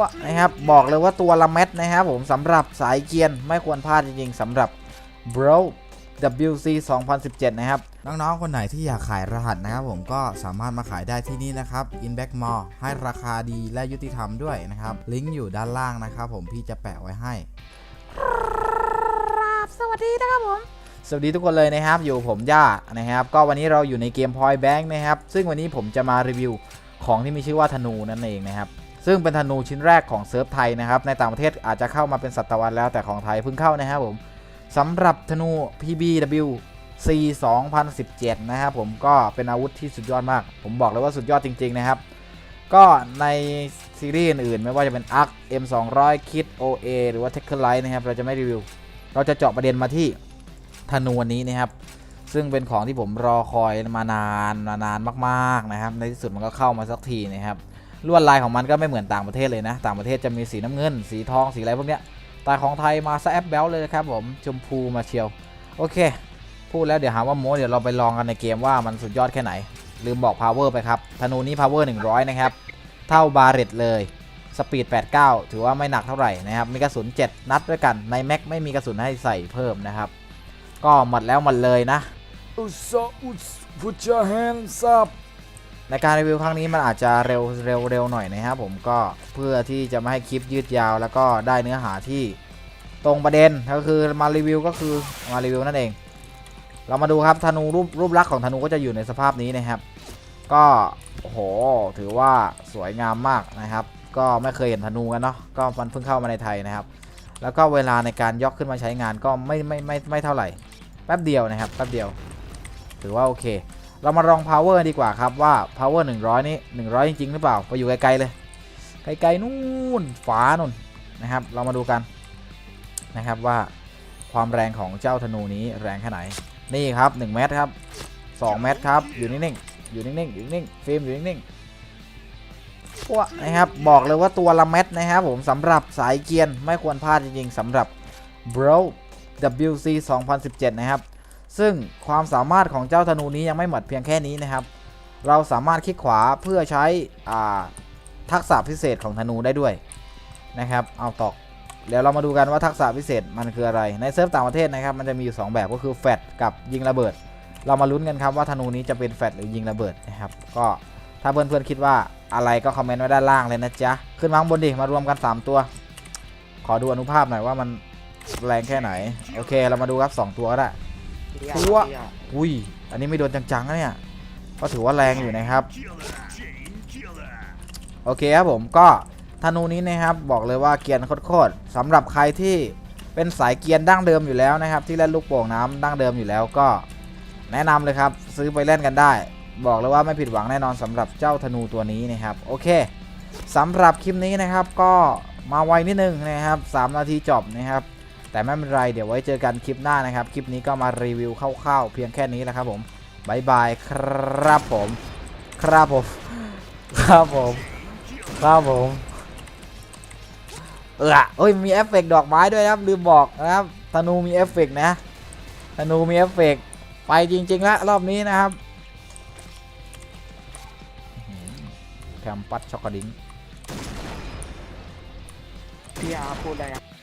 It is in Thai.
วนะครับ บอกเลยว่าตัวละเม็ดนะครับผมสำหรับสายเกียนไม่ควรพลาดจริงๆสำหรับ Bro WC 2017 นะครับ น้องๆ คนไหนที่อยากขายรหัสนะครับผมก็สามารถมาขายได้ที่นี่นะครับ Inback Mall ให้ราคาดีและยุติธรรมด้วยนะครับ ลิงก์อยู่ด้านล่างนะครับผมพี่จะแปะไว้ให้สวัสดีนะครับผม สวัสดีทุกคนเลยนะครับ อยู่ผมย่านะครับ ก็วันนี้เราอยู่ในเกม Point Bank นะครับ ซึ่งวันนี้ผมจะมารีวิวของที่มีชื่อว่าธนูนั่นเองนะครับ ซึ่งเป็นธนูชิ้นแรกของเซิร์ฟไทยนะครับ ในต่างประเทศอาจจะเข้ามาเป็นศตวรรษแล้วแต่ของไทยเพิ่งเข้านะครับผมสำหรับธนู PBW C 2017 นะครับผมก็เป็นอาวุธที่สุดยอดมาก ผมบอกเลยว่าสุดยอดจริง ๆ นะครับ ก็ในซีรีส์อื่นๆ ไม่ว่าจะเป็น Arc M200 Kit OA หรือว่า t e c h l i t e นะครับ เราจะไม่รีวิว เราจะเจาะประเด็นมาที่ธนูอันนี้นะครับ ซึ่งเป็นของที่ผมรอคอยมานานมานานมาก ๆ นะครับ ในที่สุดมันก็เข้ามาสักทีนะครับ ลวดลายของมันก็ไม่เหมือนต่างประเทศเลยนะ ต่างประเทศจะมีสีน้ำเงิน สีทองสีอะไรพวกเนี้ยแต่ของไทยมาซะแอปแบลเลยครับผมชมพูมาเชียว โอเค พูดแล้วเดี๋ยวหาว่าโม้เดี๋ยวเราไปลองกันในเกมว่ามันสุดยอดแค่ไหน ลืมบอก power ไปครับธนูนี้ power 100 นะครับ เท่าบาเรตเลยสปีด 89 ถือว่าไม่หนักเท่าไหร่นะครับ มีกระสุน 7 นัดด้วยกัน ในแม็กไม่มีกระสุนให้ใส่เพิ่มนะครับ ก็หมดแล้วหมดเลยนะ So, put your hands up. ในการรีวิวครั้งนี้มันอาจจะเร็วเร็วเร็วหน่อยนะครับผมก็เพื่อที่จะไม่ให้คลิปยืดยาว แล้วก็ได้เนื้อหาที่ตรงประเด็นก็คือมารีวิวก็คือมารีวิวนั่นเอง เรามาดูครับธนูรูปรูปลักษณ์ของธนูก็จะอยู่ในสภาพนี้นะครับ ก็โหถือว่าสวยงามมากนะครับ ก็ไม่เคยเห็นธนูกันเนาะก็มันเพิ่งเข้ามาในไทยนะครับ แล้วก็เวลาในการยกขึ้นมาใช้งานก็ไม่ไม่ไม่ไม่เท่าไหร่แป๊บเดียวนะครับแป๊บเดียว ถือว่าโอเค เรามาลอง power ดีกว่าครับว่า power 100 นี่100 จริง ๆ หรือเปล่า ไปอยู่ไกล ๆ เลย ไกล ๆ นู่นฝานู่นนะครับ เรามาดูกันนะครับว่าความแรงของเจ้าธนูนี้แรงแค่ไหน นี่ครับ 1 เมตรครับ 2 เมตรครับ อยู่นิ่ง ๆ อยู่นิ่ง ๆ อยู่นิ่งๆฟิล์มอยู่นิ่งๆพวกนะครับ บอกเลยว่าตัวละเม็ดนะครับผมสำหรับสายเกียนไม่ควรพลาดจริง ๆสำหรับ Bro WC 2017 นะครับ ซึ่งความสามารถของเจ้าธนูนี้ยังไม่หมดเพียงแค่นี้นะครับ เราสามารถคลิกขวาเพื่อใช้ทักษะพิเศษของธนูได้ด้วยนะครับ เอาตอกเดี๋ยวเรามาดูกันว่าทักษะพิเศษมันคืออะไร ในเซิร์ฟต่างประเทศนะครับ มันจะมีอยู่ 2 แบบก็คือแฟดกับยิงระเบิด เรามาลุ้นกันครับว่าธนูนี้จะเป็นแฟดหรือยิงระเบิดนะครับ ก็ถ้าเพื่อนๆคิดว่าอะไรก็คอมเมนต์ไว้ด้านล่างเลยนะจ๊ะ ขึ้นมาข้างบนดิ มารวมกัน 3 ตัว ขอดูอนุภาพหน่อยว่ามันแรงแค่ไหน โอเค เรามาดูครับ 2 ตัวก็ได้ ตัวอุ้ย อันนี้ไม่โดนจังๆนะเนี่ย ก็ถือว่าแรงอยู่นะครับ โอเคครับผมก็ธนูนี้นะครับบอกเลยว่าเกียนโคตรๆสำหรับใครที่เป็นสายเกียนดั้งเดิมอยู่แล้วนะครับ ที่เล่นลูกโป่งน้ำดั้งเดิมอยู่แล้วก็ แนะนำเลยครับ ซื้อไปเล่นกันได้ บอกเลยว่าไม่ผิดหวังแน่นอนสำหรับเจ้าธนูตัวนี้นะครับโอเคสำหรับคลิปนี้นะครับก็มาไวนิดนึงนะครับ 3 นาทีจบนะครับ แต่ไม่เป็นไรเดี๋ยวไว้เจอกันคลิปหน้านะครับ คลิปนี้ก็มารีวิวคร่าวๆเพียงแค่นี้แหละครับผมบายบายครับผม ครับผม ครับผม ครับผมเออเอ้ยมีเอฟเฟกต์ดอกไม้ด้วยนะครับลืมบอกนะครับธนูมีเอฟเฟกต์นะธนูมีเอฟเฟกต์ไปจริงๆแล้วรอบนี้นะครับแคมปัสช็อกโกดิงพี่อาพูดอะไรนะ